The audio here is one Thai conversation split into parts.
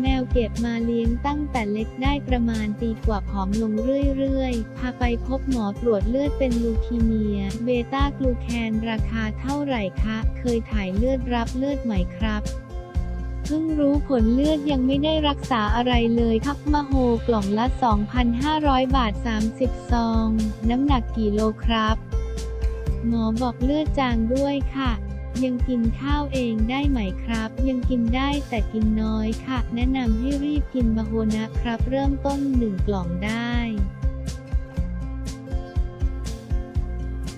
แมวเก็บมาเลี้ยงตั้งแต่เล็กได้ประมาณปีกว่าผอมลงเรื่อยๆ พาไปพบหมอตรวจเลือดเป็นลูคีเมีย เบต้ากลูแคนราคาเท่าไหร่คะ เคยถ่ายเลือดรับเลือดไหมครับเพิ่งรู้ผลเลือดยังไม่ได้รักษาอะไรเลยครับมาโฮกล่องละ 2,500 บาท 30 ซอง น้ำหนักกี่โลครับ หมอบอกเลือดจางด้วยค่ะ ยังกินข้าวเองได้ไหมครับ ยังกินได้แต่กินน้อยค่ะ แนะนำให้รีบกินมาโฮนะครับ เริ่มต้น1กล่องได้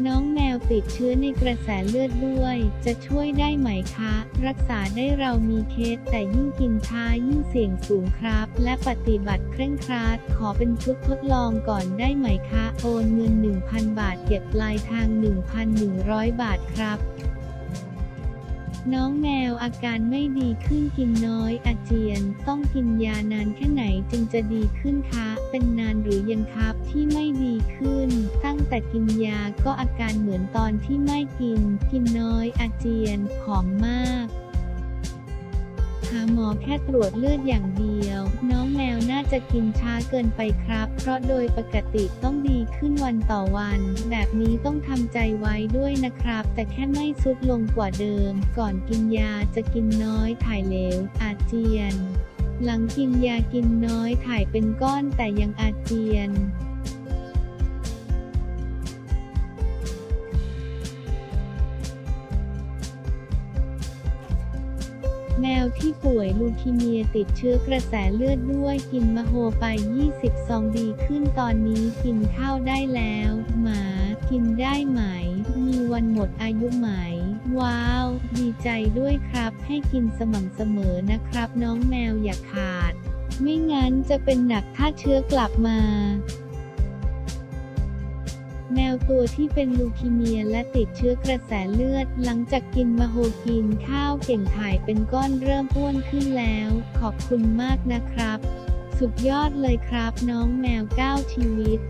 น้องแมวติดเชื้อในกระแสเลือดด้วย จะช่วยได้ไหมคะ รักษาได้เรามีเคสแต่ยิ่งกินช้ายิ่งเสี่ยงสูงครับ และปฏิบัติเคร่งครัด ขอเป็นชุดทดลองก่อนได้ไหมคะ โอนเงิน 1,000 บาทเก็บปลายทาง 1,100 บาทครับ น้องแมวอาการไม่ดีขึ้นกินน้อยอาเจียน ต้องกินยานานแค่ไหนจึงจะดีขึ้นคะ เป็นนานหรือยังครับที่ไม่ดีขึ้น ตั้งแต่กินยาก็อาการเหมือนตอนที่ไม่กิน กินน้อยอาเจียนผอมมากาหมอแค่ตรวจเลือดอย่างเดียว น้องแมวน่าจะกินช้าเกินไปครับ เพราะโดยปกติต้องดีขึ้นวันต่อวัน แบบนี้ต้องทำใจไว้ด้วยนะครับ แต่แค่ไม่สุดลงกว่าเดิม ก่อนกินยาจะกินน้อยถ่ายเหลว อาเจียน หลังกินยากินน้อยถ่ายเป็นก้อนแต่ยังอาเจียน แมวที่ป่วยลูคีเมียติดเชื้อกระแสเลือดด้วยกินมะโฮไป 20 ซองดีขึ้นตอนนี้กินข้าวได้แล้ว หมากินได้ไหม มีวันหมดอายุไหม ว้าว ดีใจด้วยครับ ให้กินสม่ำเสมอนะครับ น้องแมวอย่าขาด ไม่งั้นจะเป็นหนักถ้าเชื้อกลับมา แมวตัวที่เป็นลูคีเมียและติดเชื้อกระแสเลือด หลังจากกินมาโฮกินข้าวเก่งถ่ายเป็นก้อนเริ่มอ้วนขึ้นแล้ว ขอบคุณมากนะครับ สุดยอดเลยครับน้องแมวก้าวชีวิต